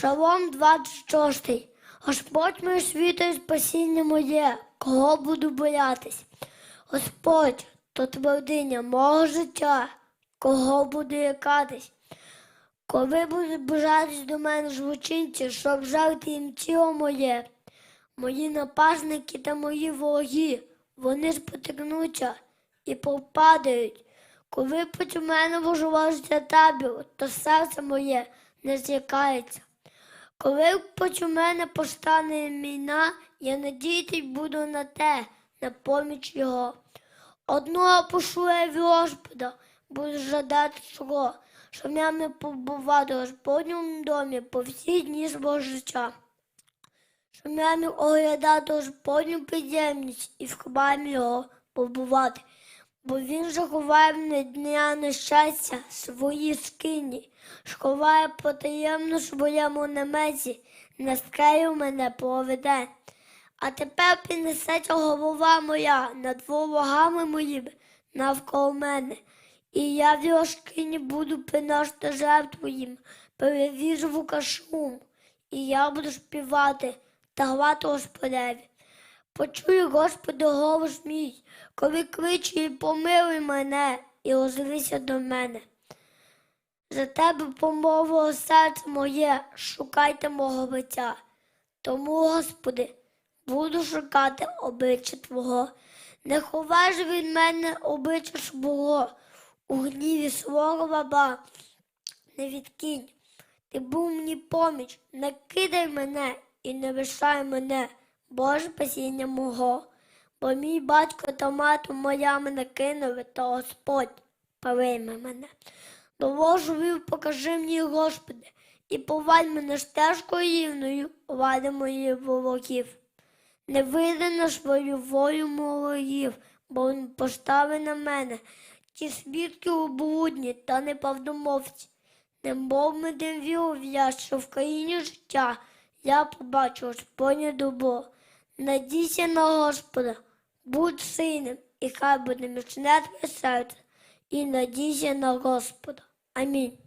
Шалом 26. Господь моє світо і спасіння моє, кого буду боятись? Господь, то твердиня мого життя, кого буду якатись? Коли будуть бажатись до мене злочинці, щоб жерти їм тіло моє, мої напасники та мої вороги, вони спотикнуться і попадають. Коли проти мене вожувався табір, то серце моє не злякається. Коли проти мене постане війна, я надіятись буду на те, на поміч його. Одного від Господа, буду жадати чого, щоб я не побував у Господньому домі по всі дні свого життя. Щоб я міг оглядати Господню підємність і в хабамі його побувати, бо він же ховає мене дня нещастя свої скині, сховає потаємно своєму намеці, на скелю мене поведе. А тепер піднесеться голова моя над ворогами моїми навколо мене, і я в його скині буду приносити жертву їм, перевіжу шум, і я буду співати та гвати Господеві. Почуй, Господи, голос мій, коли кличе і помилуй мене, і озвися до мене. За тебе помовило серце моє, шукайте мого лиця. Тому, Господи, буду шукати обличчя Твого. Не ховай же від мене обличчя свого, у гніві свого раба не відкинь. Ти був мені поміч, не кидай мене і не лишай мене, Боже спасіння мого. Бо мій батько та мати моя мене кинули, то Господь прийме мене. Довожу вів, покажи мені, Господи, і поваль мене стежкою рівною, вади моїх ворогів. Не вийде на свою волю ворогів, бо він поставив на мене ті свідки облудні та неправдомовці. Не мов ми дим віру я, що в країні життя я побачу Господнє добро. Надійся на Господа, будь сильним, і хай буде міцне твоє серце, і надійся на Господа. Амінь.